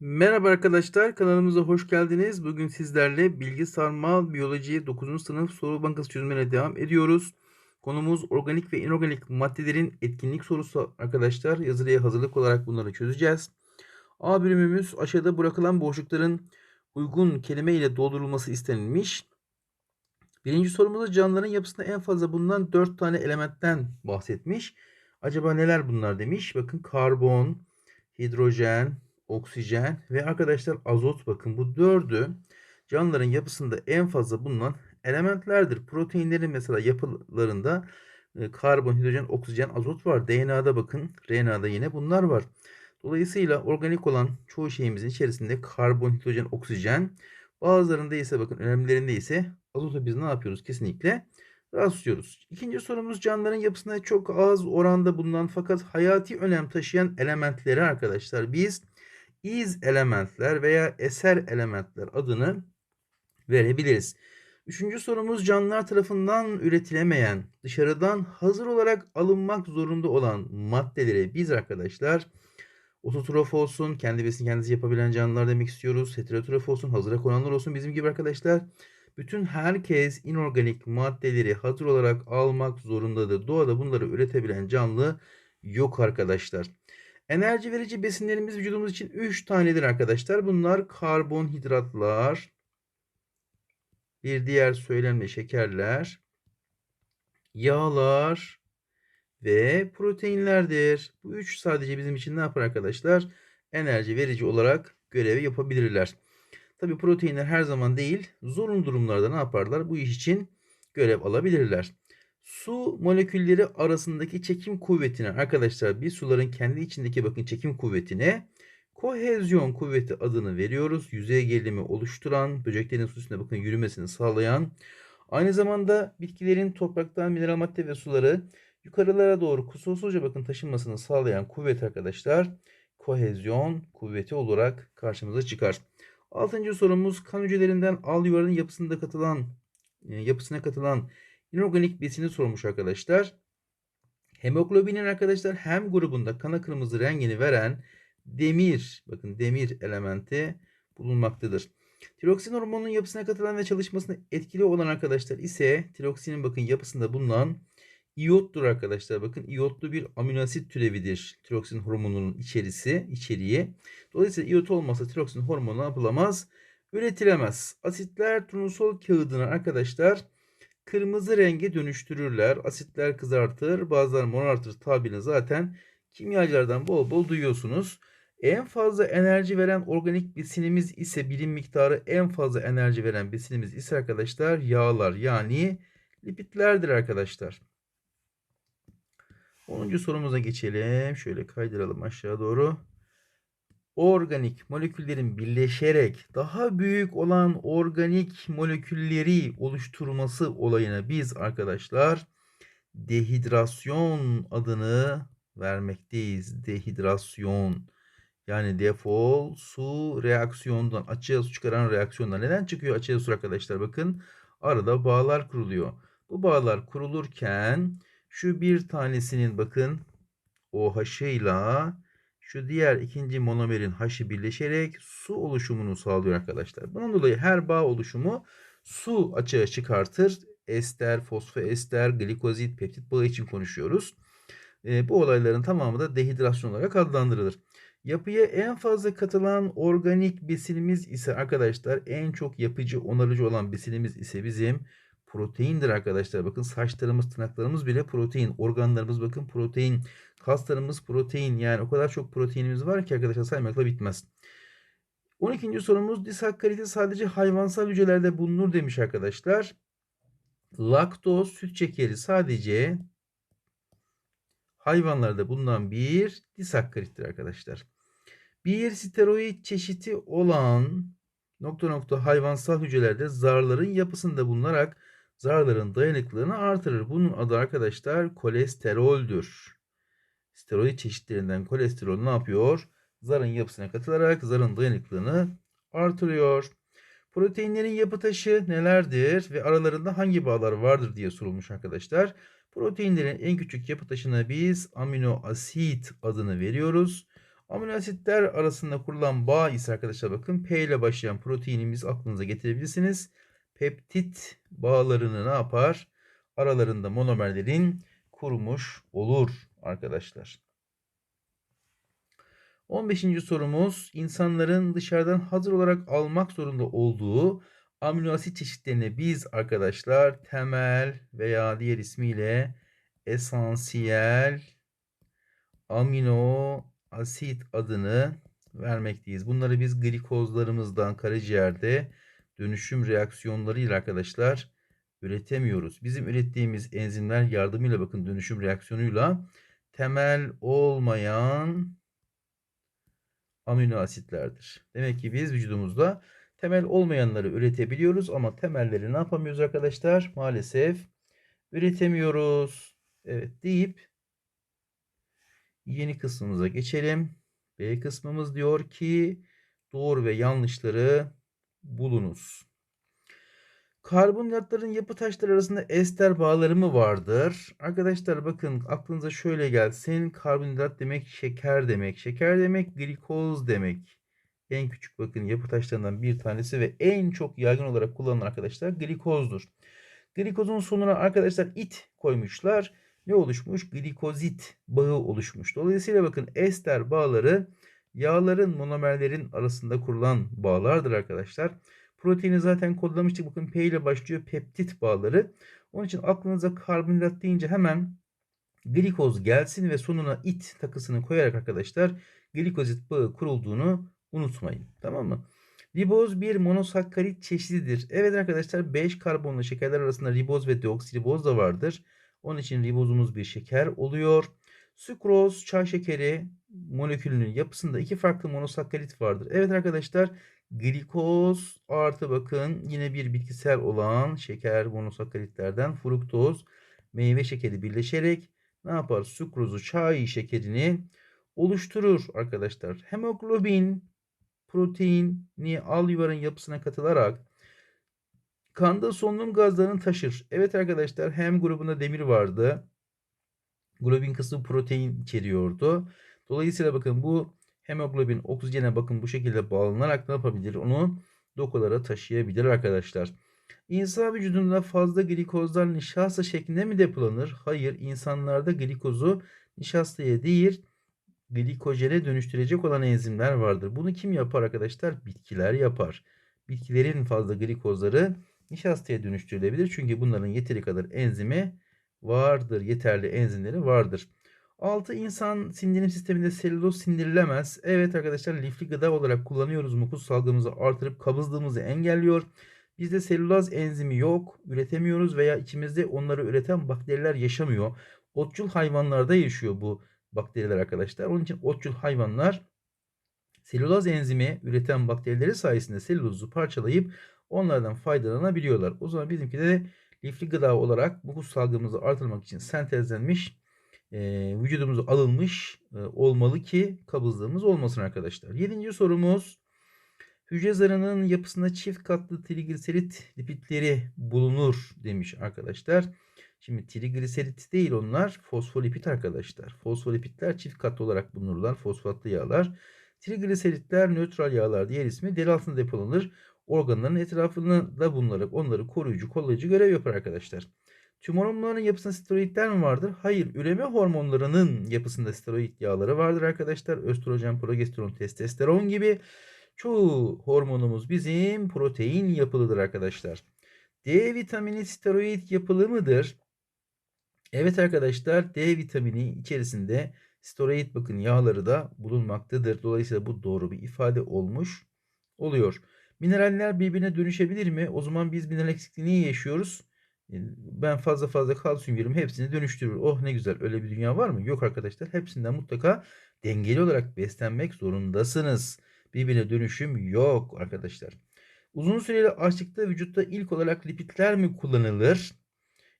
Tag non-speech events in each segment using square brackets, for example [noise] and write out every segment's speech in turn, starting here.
Merhaba arkadaşlar, kanalımıza hoş geldiniz. Bugün sizlerle bilgi sarmal biyoloji 9. sınıf soru bankası çözümlerine devam ediyoruz. Konumuz organik ve inorganik maddelerin etkinlik sorusu arkadaşlar. Yazılıya hazırlık olarak bunları çözeceğiz. A bölümümüz aşağıda bırakılan boşlukların uygun kelime ile doldurulması istenilmiş. Birinci sorumuzda canlıların yapısında en fazla bulunan 4 tane elementten bahsetmiş. Acaba neler bunlar demiş. Bakın karbon, hidrojen, oksijen ve arkadaşlar azot bakın bu dördü canlıların yapısında en fazla bulunan elementlerdir. Proteinlerin mesela yapılarında e, karbon, hidrojen, oksijen, azot var. DNA'da bakın RNA'da yine bunlar var. Dolayısıyla organik olan çoğu şeyimizin içerisinde karbon, hidrojen, oksijen bazılarında ise bakın önemlilerinde ise azotu biz ne yapıyoruz? Kesinlikle rastlıyoruz. İkinci sorumuz canlıların yapısında çok az oranda bulunan fakat hayati önem taşıyan elementleri arkadaşlar biz iz elementler veya eser elementler adını verebiliriz. Üçüncü sorumuz canlılar tarafından üretilemeyen, dışarıdan hazır olarak alınmak zorunda olan maddeleri biz arkadaşlar ototrof olsun, kendi besini kendisi yapabilen canlılar demek istiyoruz. Heterotrof olsun, hazıra konanlar olsun bizim gibi arkadaşlar. Bütün herkes inorganik maddeleri hazır olarak almak zorundadır. Doğada bunları üretebilen canlı yok arkadaşlar. Enerji verici besinlerimiz vücudumuz için 3 tanedir arkadaşlar. Bunlar karbonhidratlar, bir diğer söylemle şekerler, yağlar ve proteinlerdir. Bu üç sadece bizim için ne yapar arkadaşlar? Enerji verici olarak görevi yapabilirler. Tabi proteinler her zaman değil, zorunlu durumlarda ne yaparlar? Bu iş için görev alabilirler. Su molekülleri arasındaki çekim kuvvetine arkadaşlar biz suların kendi içindeki bakın çekim kuvvetine kohezyon kuvveti adını veriyoruz. Yüzey gerilimi oluşturan, böceklerin su üstünde bakın yürümesini sağlayan, aynı zamanda bitkilerin topraktan mineral madde ve suları yukarılara doğru kusursuzca bakın taşınmasını sağlayan kuvvet arkadaşlar kohezyon kuvveti olarak karşımıza çıkar. Altıncı sorumuz kan hücrelerinden al yuvarının yapısında katılan e, yapısına katılan inorganik besini sormuş arkadaşlar. Hemoglobinin arkadaşlar hem grubunda kana kırmızı rengini veren demir, bakın demir elementi bulunmaktadır. Tiroksin hormonunun yapısına katılan ve çalışmasına etkili olan arkadaşlar ise tiroksinin bakın yapısında bulunan iyottur arkadaşlar. Bakın iyotlu bir aminoasit türevidir. Tiroksin hormonunun içerisi, içeriği. Dolayısıyla iyot olmasa tiroksin hormonu yapılamaz? Üretilemez. Asitler turnusol kağıdını arkadaşlar kırmızı renge dönüştürürler. Asitler kızartır, bazıları morartır tabirini zaten kimyacılardan bol bol duyuyorsunuz. En fazla enerji veren organik besinimiz ise birim miktarı en fazla enerji veren besinimiz ise arkadaşlar yağlar yani lipidlerdir arkadaşlar. 10. sorumuza geçelim. Şöyle kaydıralım aşağı doğru organik moleküllerin birleşerek daha büyük olan organik molekülleri oluşturması olayına biz arkadaşlar dehidrasyon adını vermekteyiz. Dehidrasyon. Yani defol su reaksiyondan açığa su çıkaran reaksiyondan. Neden çıkıyor açığa su arkadaşlar? Bakın arada bağlar kuruluyor. Bu bağlar kurulurken şu bir tanesinin bakın OH'ıyla şu diğer ikinci monomerin haşı birleşerek su oluşumunu sağlıyor arkadaşlar. Bunun dolayı her bağ oluşumu su açığa çıkartır. Ester, fosfoester, glikozit, peptit bağı için konuşuyoruz. E, bu olayların tamamı da dehidrasyon olarak adlandırılır. Yapıya en fazla katılan organik besinimiz ise arkadaşlar en çok yapıcı, onarıcı olan besinimiz ise bizim proteindir arkadaşlar. Bakın saçlarımız, tırnaklarımız bile protein. Organlarımız bakın protein. Kaslarımız protein. Yani o kadar çok proteinimiz var ki arkadaşlar saymakla bitmez. 12. sorumuz disakkariti sadece hayvansal hücrelerde bulunur demiş arkadaşlar. Laktoz, süt şekeri sadece hayvanlarda bulunan bir disakkarittir arkadaşlar. Bir steroid çeşidi olan nokta nokta hayvansal hücrelerde zarların yapısında bulunarak zarların dayanıklılığını artırır. Bunun adı arkadaşlar kolesteroldür. Steroid çeşitlerinden kolesterol ne yapıyor? Zarın yapısına katılarak zarın dayanıklılığını artırıyor. Proteinlerin yapı taşı nelerdir ve aralarında hangi bağlar vardır diye sorulmuş arkadaşlar. Proteinlerin en küçük yapı taşına biz amino asit adını veriyoruz. Amino asitler arasında kurulan bağ ise arkadaşlar bakın P ile başlayan proteinimiz aklınıza getirebilirsiniz. Peptit bağlarını ne yapar? Aralarında monomerlerin kurumuş olur arkadaşlar. 15. sorumuz insanların dışarıdan hazır olarak almak zorunda olduğu amino asit çeşitlerine biz arkadaşlar temel veya diğer ismiyle esansiyel amino asit adını vermekteyiz. Bunları biz glikozlarımızdan karaciğerde dönüşüm reaksiyonlarıyla arkadaşlar üretemiyoruz. Bizim ürettiğimiz enzimler yardımıyla bakın dönüşüm reaksiyonuyla temel olmayan amino asitlerdir. Demek ki biz vücudumuzda temel olmayanları üretebiliyoruz ama temelleri ne yapamıyoruz arkadaşlar? Maalesef üretemiyoruz. Evet deyip yeni kısmımıza geçelim. B kısmımız diyor ki doğru ve yanlışları bulunuz. Karbonhidratların yapı taşları arasında ester bağları mı vardır? Arkadaşlar bakın aklınıza şöyle gelsin. Karbonhidrat demek şeker demek. Şeker demek glikoz demek. En küçük bakın yapı taşlarından bir tanesi ve en çok yaygın olarak kullanılan arkadaşlar glikozdur. Glikozun sonuna arkadaşlar it koymuşlar. Ne oluşmuş? Glikozit bağı oluşmuş. Dolayısıyla bakın ester bağları yağların monomerlerin arasında kurulan bağlardır arkadaşlar. Proteini zaten kodlamıştık. Bakın P ile başlıyor peptit bağları. Onun için aklınıza karbonhidrat deyince hemen glikoz gelsin ve sonuna it takısını koyarak arkadaşlar glikozit bağı kurulduğunu unutmayın. Tamam mı? Riboz bir monosakkarit çeşididir. Evet arkadaşlar 5 karbonlu şekerler arasında riboz ve deoksiriboz da vardır. Onun için ribozumuz bir şeker oluyor. Sükroz, çay şekeri molekülünün yapısında iki farklı monosakkarit vardır. Evet arkadaşlar glikoz artı bakın yine bir bitkisel olan şeker monosakkaritlerden fruktoz meyve şekeri birleşerek ne yapar? Sükrozu çay şekerini oluşturur arkadaşlar. Hemoglobin proteini al yuvarın yapısına katılarak kanda solunum gazlarını taşır. Evet arkadaşlar hem grubunda demir vardı. Globin kısmı protein içeriyordu. Dolayısıyla bakın bu hemoglobin oksijene bakın bu şekilde bağlanarak ne yapabilir? Onu dokulara taşıyabilir arkadaşlar. İnsan vücudunda fazla glikozlar nişasta şeklinde mi depolanır? Hayır. insanlarda glikozu nişastaya değil glikojene dönüştürecek olan enzimler vardır. Bunu kim yapar arkadaşlar? Bitkiler yapar. Bitkilerin fazla glikozları nişastaya dönüştürülebilir. Çünkü bunların yeteri kadar enzimi vardır. Yeterli enzimleri vardır. 6. insan sindirim sisteminde selüloz sindirilemez. Evet arkadaşlar lifli gıda olarak kullanıyoruz. Mukus salgımızı artırıp kabızlığımızı engelliyor. Bizde selüloz enzimi yok. Üretemiyoruz veya içimizde onları üreten bakteriler yaşamıyor. Otçul hayvanlarda yaşıyor bu bakteriler arkadaşlar. Onun için otçul hayvanlar selüloz enzimi üreten bakterileri sayesinde selülozu parçalayıp onlardan faydalanabiliyorlar. O zaman bizimki de lifli gıda olarak mukus salgımızı artırmak için sentezlenmiş e, vücudumuza alınmış e, olmalı ki kabızlığımız olmasın arkadaşlar. Yedinci sorumuz hücre zarının yapısında çift katlı trigliserit lipidleri bulunur demiş arkadaşlar. Şimdi trigliserit değil onlar fosfolipid arkadaşlar. Fosfolipidler çift katlı olarak bulunurlar. Fosfatlı yağlar. Trigliseritler nötral yağlar diğer ismi deri altında depolanır. Organların etrafında da bulunarak onları koruyucu, kollayıcı görev yapar arkadaşlar. Tüm hormonların yapısında steroidler mi vardır? Hayır. Üreme hormonlarının yapısında steroid yağları vardır arkadaşlar. Östrojen, progesteron, testosteron gibi çoğu hormonumuz bizim protein yapılıdır arkadaşlar. D vitamini steroid yapılı mıdır? Evet arkadaşlar D vitamini içerisinde steroid bakın yağları da bulunmaktadır. Dolayısıyla bu doğru bir ifade olmuş oluyor. Mineraller birbirine dönüşebilir mi? O zaman biz mineral eksikliğini yaşıyoruz? Ben fazla fazla kalsiyum veririm hepsini dönüştürür. Oh ne güzel öyle bir dünya var mı? Yok arkadaşlar hepsinden mutlaka dengeli olarak beslenmek zorundasınız. Birbirine dönüşüm yok arkadaşlar. Uzun süreli açlıkta vücutta ilk olarak lipidler mi kullanılır?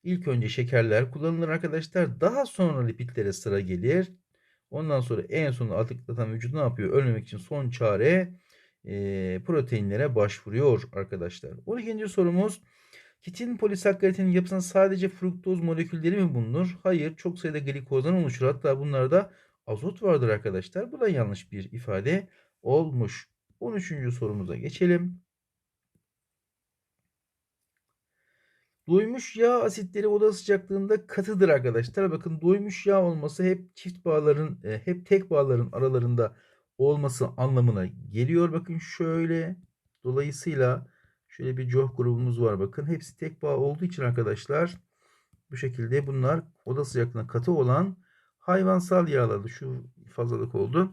İlk önce şekerler kullanılır arkadaşlar. Daha sonra lipidlere sıra gelir. Ondan sonra en sonunda atıklatan vücut ne yapıyor? Ölmemek için son çare e, proteinlere başvuruyor arkadaşlar. 12. sorumuz Kitin polisakkaritinin yapısında sadece fruktoz molekülleri mi bulunur? Hayır. Çok sayıda glikozdan oluşur. Hatta bunlarda azot vardır arkadaşlar. Bu da yanlış bir ifade olmuş. 13. sorumuza geçelim. Doymuş yağ asitleri oda sıcaklığında katıdır arkadaşlar. Bakın doymuş yağ olması hep çift bağların hep tek bağların aralarında olması anlamına geliyor. Bakın şöyle dolayısıyla şöyle bir coh grubumuz var. Bakın hepsi tek bağ olduğu için arkadaşlar bu şekilde bunlar oda sıcaklığına katı olan hayvansal yağlardı. Şu fazlalık oldu.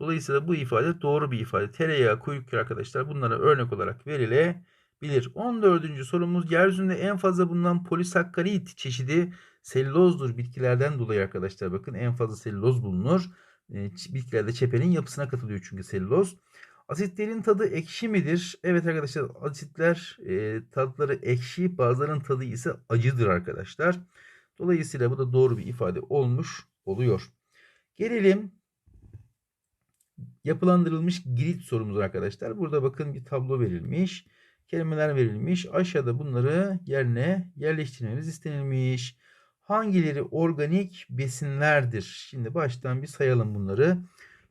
Dolayısıyla bu ifade doğru bir ifade. Tereyağı, kuyruk arkadaşlar bunlara örnek olarak verilebilir. 14. sorumuz yeryüzünde en fazla bulunan polisakkarit çeşidi selülozdur bitkilerden dolayı arkadaşlar. Bakın en fazla selüloz bulunur. Bitkilerde çepenin yapısına katılıyor çünkü selüloz. Asitlerin tadı ekşi midir? Evet arkadaşlar asitler e, tatları ekşi bazılarının tadı ise acıdır arkadaşlar. Dolayısıyla bu da doğru bir ifade olmuş oluyor. Gelelim yapılandırılmış grid sorumuz arkadaşlar. Burada bakın bir tablo verilmiş. Kelimeler verilmiş. Aşağıda bunları yerine yerleştirmemiz istenilmiş. Hangileri organik besinlerdir? Şimdi baştan bir sayalım bunları.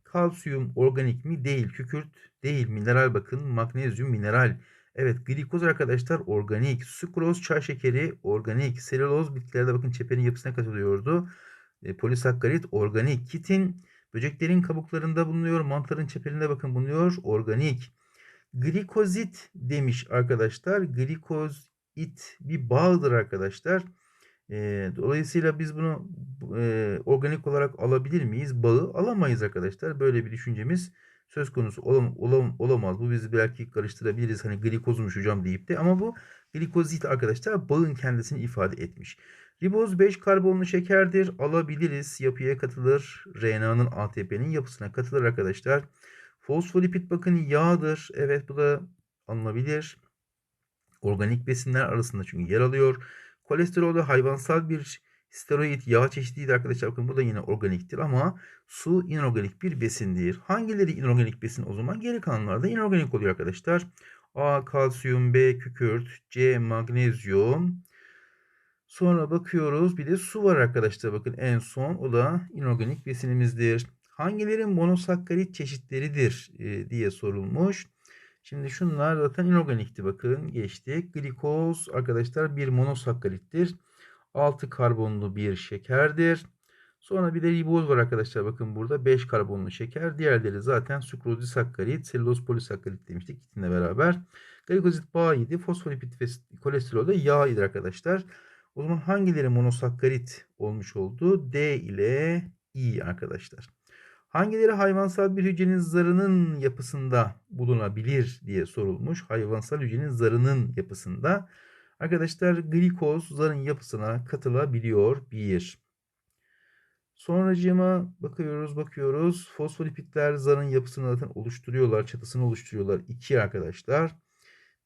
Kalsiyum organik mi? Değil. Kükürt değil. Mineral bakın. Magnezyum mineral. Evet glikoz arkadaşlar organik. Sukroz çay şekeri organik. Selüloz bitkilerde bakın çeperin yapısına katılıyordu. E, polisakkarit organik. Kitin böceklerin kabuklarında bulunuyor. Mantarın çeperinde bakın bulunuyor. Organik. Glikozit demiş arkadaşlar. Glikozit bir bağdır arkadaşlar. E, dolayısıyla biz bunu e, organik olarak alabilir miyiz? Bağı alamayız arkadaşlar. Böyle bir düşüncemiz söz konusu olam, olam, olamaz. Bu bizi belki karıştırabiliriz. Hani glikozmuş hocam deyip de ama bu glikozit arkadaşlar bağın kendisini ifade etmiş. Riboz 5 karbonlu şekerdir. Alabiliriz. Yapıya katılır. RNA'nın ATP'nin yapısına katılır arkadaşlar. Fosfolipid bakın yağdır. Evet bu da alınabilir. Organik besinler arasında çünkü yer alıyor. Kolesterol hayvansal bir steroid yağ çeşidiydi arkadaşlar. Bakın bu da yine organiktir ama su inorganik bir besindir. Hangileri inorganik besin o zaman? Geri kalanlarda inorganik oluyor arkadaşlar. A kalsiyum, B kükürt, C magnezyum. Sonra bakıyoruz bir de su var arkadaşlar. Bakın en son o da inorganik besinimizdir. Hangileri monosakkarit çeşitleridir e, diye sorulmuş. Şimdi şunlar zaten inorganikti bakın geçtik. Glikoz arkadaşlar bir monosakkarittir. 6 karbonlu bir şekerdir. Sonra bir de riboz var arkadaşlar. Bakın burada 5 karbonlu şeker. Diğerleri zaten sukrozisakkarit, selüloz polisakkarit demiştik ikitinle beraber. Glikozit bağ idi. Fosfolipid ve kolesterol de yağ idi arkadaşlar. O zaman hangileri monosakkarit olmuş oldu? D ile I arkadaşlar. Hangileri hayvansal bir hücrenin zarının yapısında bulunabilir diye sorulmuş. Hayvansal hücrenin zarının yapısında. Arkadaşlar glikoz zarın yapısına katılabiliyor. Bir. Sonracığıma bakıyoruz bakıyoruz. Fosfolipidler zarın yapısını zaten oluşturuyorlar. Çatısını oluşturuyorlar. İki arkadaşlar.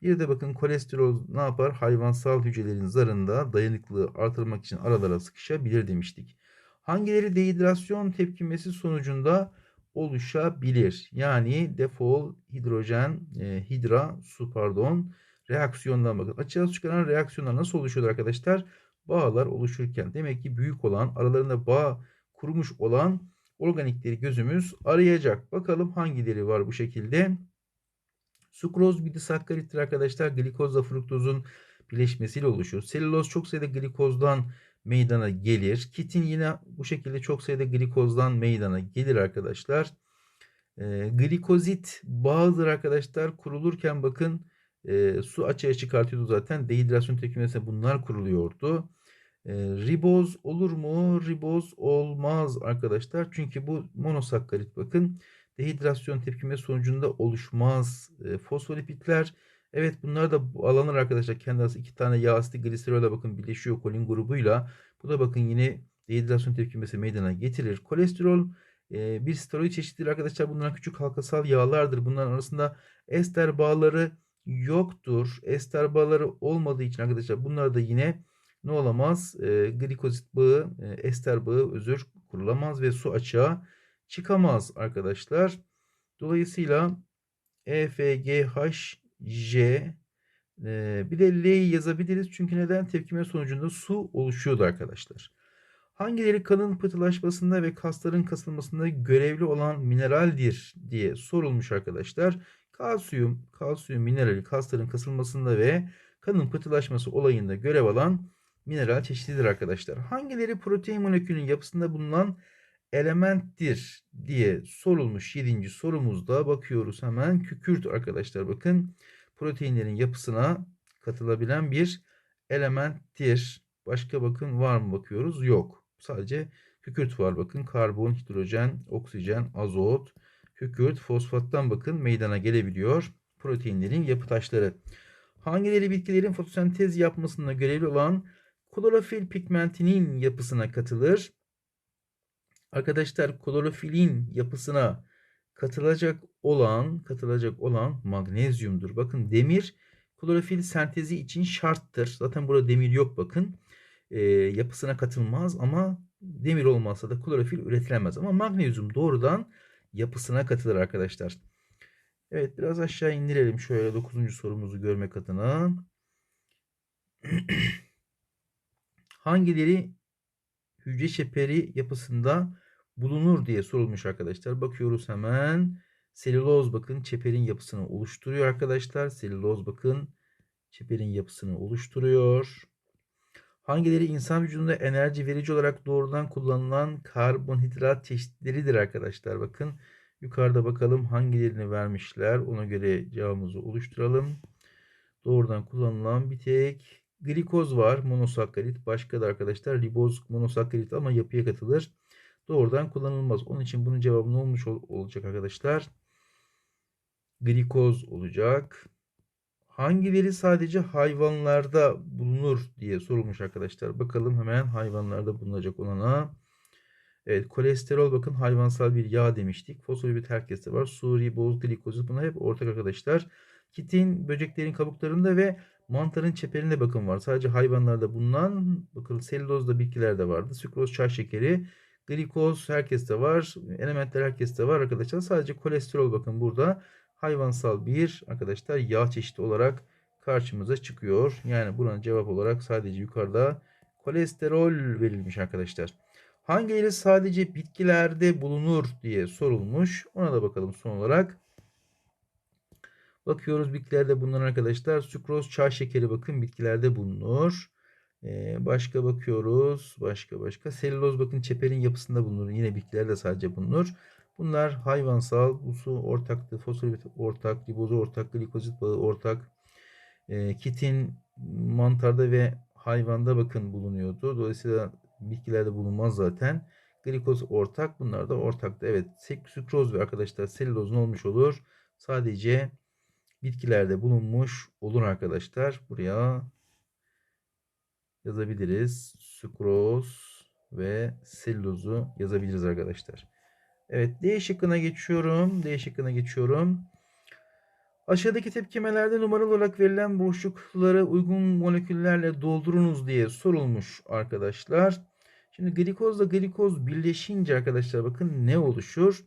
Bir de bakın kolesterol ne yapar? Hayvansal hücrelerin zarında dayanıklılığı artırmak için aralara sıkışabilir demiştik. Hangileri dehidrasyon tepkimesi sonucunda oluşabilir? Yani defol, hidrojen, e, hidra, su pardon, reaksiyondan bakın. Açığa çıkaran reaksiyonlar nasıl oluşuyor arkadaşlar? Bağlar oluşurken. Demek ki büyük olan, aralarında bağ kurumuş olan organikleri gözümüz arayacak. Bakalım hangileri var bu şekilde. Sukroz bir disakkarittir arkadaşlar. Glikozla fruktozun birleşmesiyle oluşuyor. Selüloz çok sayıda glikozdan meydana gelir. Kitin yine bu şekilde çok sayıda glikozdan meydana gelir arkadaşlar. E, glikozit bağıdır arkadaşlar. Kurulurken bakın e, su açığa çıkartıyordu zaten. Dehidrasyon tepkimesine bunlar kuruluyordu. E, riboz olur mu? Riboz olmaz arkadaşlar. Çünkü bu monosakkarit bakın. Dehidrasyon tepkimesi sonucunda oluşmaz. E, fosfolipidler Evet bunlar da alanır arkadaşlar. Kendi arasında iki tane yağ asidi gliserol'e bakın birleşiyor kolin grubuyla. Bu da bakın yine dehidrasyon tepkimesi meydana getirir. Kolesterol e, bir steroid çeşididir arkadaşlar. Bunlar küçük halkasal yağlardır. Bunların arasında ester bağları yoktur. Ester bağları olmadığı için arkadaşlar bunlar da yine ne olamaz? E, glikozit bağı, e, ester bağı özür kurulamaz ve su açığa çıkamaz arkadaşlar. Dolayısıyla EFGH J e, bir de L'yi yazabiliriz. Çünkü neden? Tepkime sonucunda su oluşuyordu arkadaşlar. Hangileri kanın pıhtılaşmasında ve kasların kasılmasında görevli olan mineraldir diye sorulmuş arkadaşlar. Kalsiyum, kalsiyum minerali kasların kasılmasında ve kanın pıhtılaşması olayında görev alan mineral çeşididir arkadaşlar. Hangileri protein molekülünün yapısında bulunan elementtir diye sorulmuş 7. sorumuzda bakıyoruz hemen kükürt arkadaşlar bakın proteinlerin yapısına katılabilen bir elementtir. Başka bakın var mı bakıyoruz yok. Sadece kükürt var bakın karbon, hidrojen, oksijen, azot, kükürt, fosfattan bakın meydana gelebiliyor proteinlerin yapı taşları. Hangileri bitkilerin fotosentez yapmasında görevli olan klorofil pigmentinin yapısına katılır? Arkadaşlar klorofilin yapısına katılacak olan katılacak olan magnezyumdur. Bakın demir klorofil sentezi için şarttır. Zaten burada demir yok bakın. E, yapısına katılmaz ama demir olmazsa da klorofil üretilemez. Ama magnezyum doğrudan yapısına katılır arkadaşlar. Evet biraz aşağı indirelim şöyle 9. sorumuzu görmek adına. [clears throat] Hangileri hücre çeperi yapısında bulunur diye sorulmuş arkadaşlar. Bakıyoruz hemen. Selüloz bakın çeperin yapısını oluşturuyor arkadaşlar. Selüloz bakın çeperin yapısını oluşturuyor. Hangileri insan vücudunda enerji verici olarak doğrudan kullanılan karbonhidrat çeşitleridir arkadaşlar. Bakın yukarıda bakalım hangilerini vermişler. Ona göre cevabımızı oluşturalım. Doğrudan kullanılan bir tek glikoz var. Monosakkarit. Başka da arkadaşlar riboz monosakkarit ama yapıya katılır. Doğrudan kullanılmaz. Onun için bunun cevabı ne olmuş olacak arkadaşlar? Glikoz olacak. Hangileri sadece hayvanlarda bulunur diye sorulmuş arkadaşlar. Bakalım hemen hayvanlarda bulunacak olana. Evet kolesterol bakın hayvansal bir yağ demiştik. Fosfolipid herkeste var. Su, riboz, glikozit bunlar hep ortak arkadaşlar. Kitin böceklerin kabuklarında ve mantarın çeperinde bakın var. Sadece hayvanlarda bulunan bakın selülozda bitkilerde vardı. Sükroz, çay şekeri, glikoz herkeste var. Elementler herkeste var arkadaşlar. Sadece kolesterol bakın burada hayvansal bir arkadaşlar yağ çeşidi olarak karşımıza çıkıyor. Yani buranın cevap olarak sadece yukarıda kolesterol verilmiş arkadaşlar. Hangileri sadece bitkilerde bulunur diye sorulmuş. Ona da bakalım son olarak. Bakıyoruz bitkilerde bulunan arkadaşlar. Sükroz, çay şekeri bakın bitkilerde bulunur. Ee, başka bakıyoruz. Başka başka. Selüloz bakın çeperin yapısında bulunur. Yine bitkilerde sadece bulunur. Bunlar hayvansal, usu ortaktı, fosfolipid ortak, ribozu ortak, glikozit bağı ortak. E, kitin mantarda ve hayvanda bakın bulunuyordu. Dolayısıyla bitkilerde bulunmaz zaten. Glikoz ortak. Bunlar da ortaktı. Evet. Sükroz ve arkadaşlar selüloz ne olmuş olur? Sadece bitkilerde bulunmuş olur arkadaşlar. Buraya yazabiliriz. Sükroz ve selülozu yazabiliriz arkadaşlar. Evet D şıkkına geçiyorum. D şıkkına geçiyorum. Aşağıdaki tepkimelerde numaralı olarak verilen boşlukları uygun moleküllerle doldurunuz diye sorulmuş arkadaşlar. Şimdi glikozla glikoz birleşince arkadaşlar bakın ne oluşur?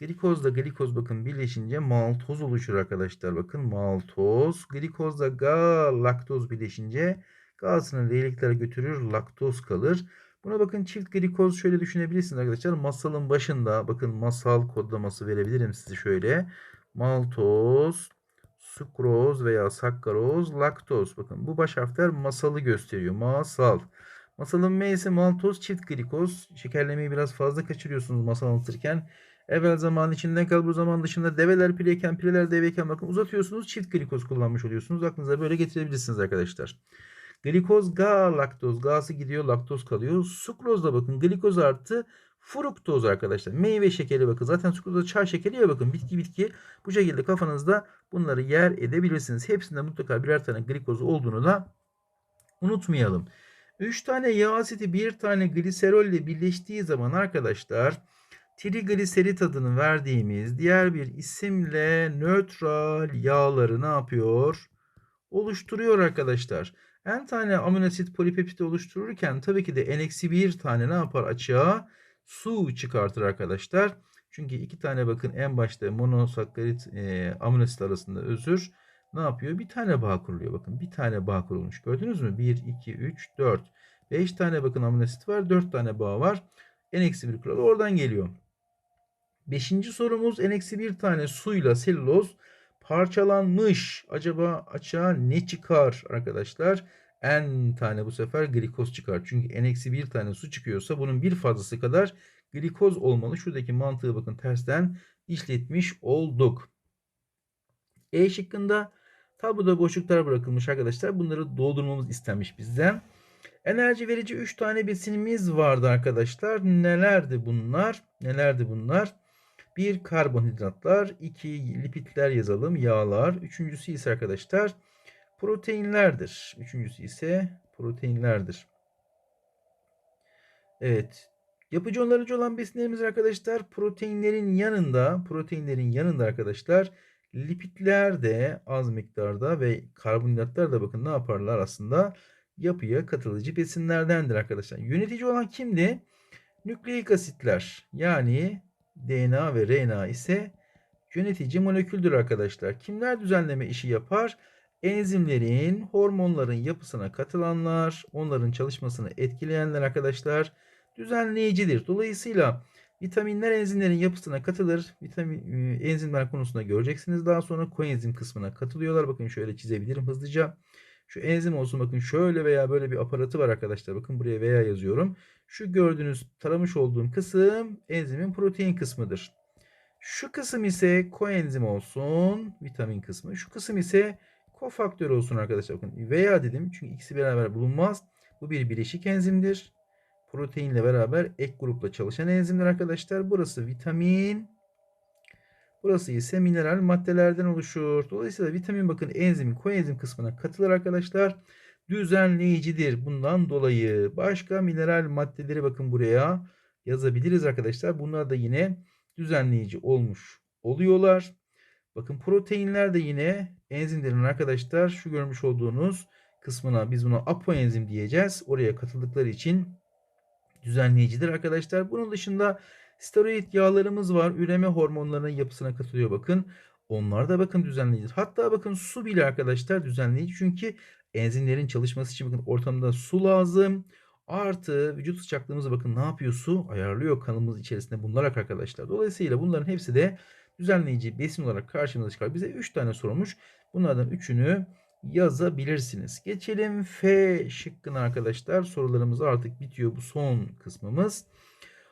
Glikozla glikoz bakın birleşince maltoz oluşur arkadaşlar. Bakın maltoz. Glikozla galaktoz birleşince gazını L'liklere götürür. Laktoz kalır. Buna bakın çift glikoz şöyle düşünebilirsiniz arkadaşlar. Masalın başında bakın masal kodlaması verebilirim size şöyle. Maltoz, sukroz veya sakkaroz, laktoz. Bakın bu baş harfler masalı gösteriyor. Masal. Masalın M'si maltoz çift glikoz. Şekerlemeyi biraz fazla kaçırıyorsunuz masal anlatırken. Evvel zaman içinden kal bu zaman dışında develer pireyken pireler deveyken bakın uzatıyorsunuz çift glikoz kullanmış oluyorsunuz. Aklınıza böyle getirebilirsiniz arkadaşlar. Glikoz ga laktoz. Ga'sı gidiyor laktoz kalıyor. Sukroz da bakın glikoz artı fruktoz arkadaşlar. Meyve şekeri bakın. Zaten sukrozda çay şekeri ya bakın. Bitki bitki. Bu şekilde kafanızda bunları yer edebilirsiniz. Hepsinde mutlaka birer tane glikoz olduğunu da unutmayalım. 3 tane yağ asiti bir tane gliserol ile birleştiği zaman arkadaşlar trigliserit adını verdiğimiz diğer bir isimle nötral yağları ne yapıyor? Oluşturuyor arkadaşlar. N tane aminoasit polipeptidi oluştururken tabii ki de N-1 tane ne yapar açığa? Su çıkartır arkadaşlar. Çünkü iki tane bakın en başta monosakkarit e, aminoasit arasında özür ne yapıyor? Bir tane bağ kuruluyor. Bakın bir tane bağ kurulmuş. Gördünüz mü? 1, 2, 3, 4. 5 tane bakın amino asit var. 4 tane bağ var. N-1 kuralı oradan geliyor. Beşinci sorumuz N-1 tane suyla selüloz parçalanmış. Acaba açığa ne çıkar arkadaşlar? N tane bu sefer glikoz çıkar. Çünkü N-1 tane su çıkıyorsa bunun bir fazlası kadar glikoz olmalı. Şuradaki mantığı bakın tersten işletmiş olduk. E şıkkında tabloda boşluklar bırakılmış arkadaşlar. Bunları doldurmamız istenmiş bizden. Enerji verici 3 tane besinimiz vardı arkadaşlar. Nelerdi bunlar? Nelerdi bunlar? Bir karbonhidratlar, iki lipidler yazalım, yağlar. Üçüncüsü ise arkadaşlar proteinlerdir. Üçüncüsü ise proteinlerdir. Evet. Yapıcı onarıcı olan besinlerimiz arkadaşlar proteinlerin yanında, proteinlerin yanında arkadaşlar lipidler de az miktarda ve karbonhidratlar da bakın ne yaparlar aslında? Yapıya katılıcı besinlerdendir arkadaşlar. Yönetici olan kimdi? Nükleik asitler yani DNA ve RNA ise yönetici moleküldür arkadaşlar. Kimler düzenleme işi yapar? Enzimlerin, hormonların yapısına katılanlar, onların çalışmasını etkileyenler arkadaşlar düzenleyicidir. Dolayısıyla vitaminler enzimlerin yapısına katılır. Vitamin e, enzimler konusunda göreceksiniz. Daha sonra koenzim kısmına katılıyorlar. Bakın şöyle çizebilirim hızlıca. Şu enzim olsun bakın şöyle veya böyle bir aparatı var arkadaşlar. Bakın buraya veya yazıyorum. Şu gördüğünüz taramış olduğum kısım enzimin protein kısmıdır. Şu kısım ise koenzim olsun. Vitamin kısmı. Şu kısım ise kofaktör olsun arkadaşlar. Veya dedim. Çünkü ikisi beraber bulunmaz. Bu bir bileşik enzimdir. Proteinle beraber ek grupla çalışan enzimler arkadaşlar. Burası vitamin. Burası ise mineral maddelerden oluşur. Dolayısıyla vitamin bakın enzimin koenzim kısmına katılır arkadaşlar. Düzenleyicidir. Bundan dolayı başka mineral maddeleri bakın buraya yazabiliriz arkadaşlar. Bunlar da yine düzenleyici olmuş oluyorlar. Bakın proteinler de yine enzimlerin arkadaşlar şu görmüş olduğunuz kısmına biz buna apoenzim diyeceğiz. Oraya katıldıkları için düzenleyicidir arkadaşlar. Bunun dışında steroid yağlarımız var. Üreme hormonlarının yapısına katılıyor bakın. Onlar da bakın düzenleyici. Hatta bakın su bile arkadaşlar düzenleyici. Çünkü enzimlerin çalışması için bakın ortamda su lazım. Artı vücut sıcaklığımızı bakın ne yapıyor su? Ayarlıyor kanımız içerisinde bulunarak arkadaşlar. Dolayısıyla bunların hepsi de düzenleyici besin olarak karşımıza çıkar. Bize 3 tane sorulmuş. Bunlardan 3'ünü yazabilirsiniz. Geçelim F şıkkına arkadaşlar. Sorularımız artık bitiyor bu son kısmımız.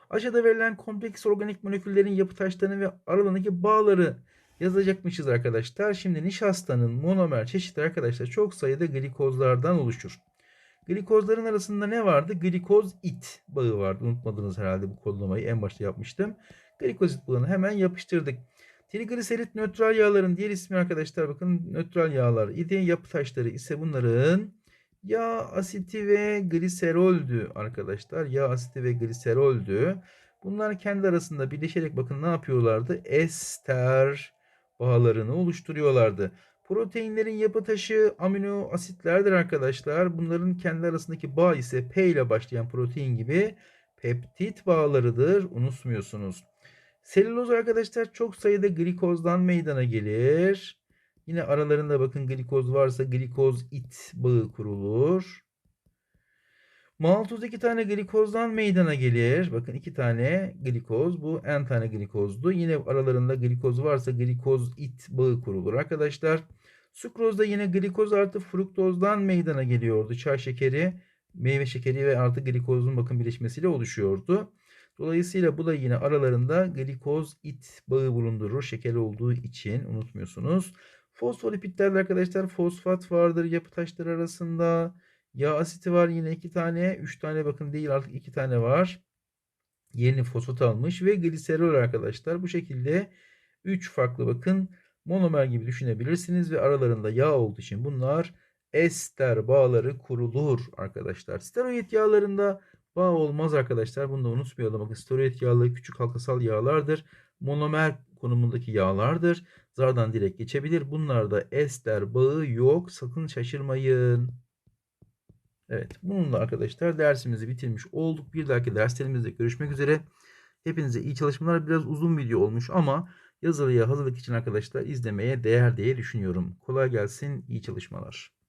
Aşağıda verilen kompleks organik moleküllerin yapı taşlarını ve aralarındaki bağları yazacakmışız arkadaşlar. Şimdi nişastanın monomer çeşitleri arkadaşlar çok sayıda glikozlardan oluşur. Glikozların arasında ne vardı? Glikoz it bağı vardı. Unutmadınız herhalde bu kodlamayı en başta yapmıştım. Glikozit bağını hemen yapıştırdık. Trigliserit nötral yağların diğer ismi arkadaşlar bakın nötral yağlar idi. Yapı taşları ise bunların yağ asiti ve gliseroldü arkadaşlar. Yağ asiti ve gliseroldü. Bunlar kendi arasında birleşerek bakın ne yapıyorlardı? Ester bağlarını oluşturuyorlardı. Proteinlerin yapı taşı amino asitlerdir arkadaşlar. Bunların kendi arasındaki bağ ise P ile başlayan protein gibi peptit bağlarıdır. Unutmuyorsunuz. Selüloz arkadaşlar çok sayıda glikozdan meydana gelir. Yine aralarında bakın glikoz varsa glikoz it bağı kurulur. Maltoz iki tane glikozdan meydana gelir. Bakın iki tane glikoz. Bu en tane glikozdu. Yine aralarında glikoz varsa glikoz it bağı kurulur arkadaşlar. Sukrozda yine glikoz artı fruktozdan meydana geliyordu. Çay şekeri, meyve şekeri ve artı glikozun bakın birleşmesiyle oluşuyordu. Dolayısıyla bu da yine aralarında glikoz it bağı bulundurur. Şeker olduğu için unutmuyorsunuz. Fosfolipitlerde arkadaşlar fosfat vardır yapı taşları arasında. Yağ asiti var yine iki tane. Üç tane bakın değil artık iki tane var. Yerini fosfat almış ve gliserol arkadaşlar. Bu şekilde üç farklı bakın monomer gibi düşünebilirsiniz ve aralarında yağ olduğu için bunlar ester bağları kurulur arkadaşlar. Steroid yağlarında bağ olmaz arkadaşlar. Bunu da unutmayalım. Bakın steroid yağları küçük halkasal yağlardır. Monomer konumundaki yağlardır. Zardan direkt geçebilir. Bunlarda ester bağı yok. Sakın şaşırmayın. Evet bununla arkadaşlar dersimizi bitirmiş olduk. Bir dahaki derslerimizde görüşmek üzere. Hepinize iyi çalışmalar. Biraz uzun video olmuş ama yazılıya hazırlık için arkadaşlar izlemeye değer diye düşünüyorum. Kolay gelsin. iyi çalışmalar.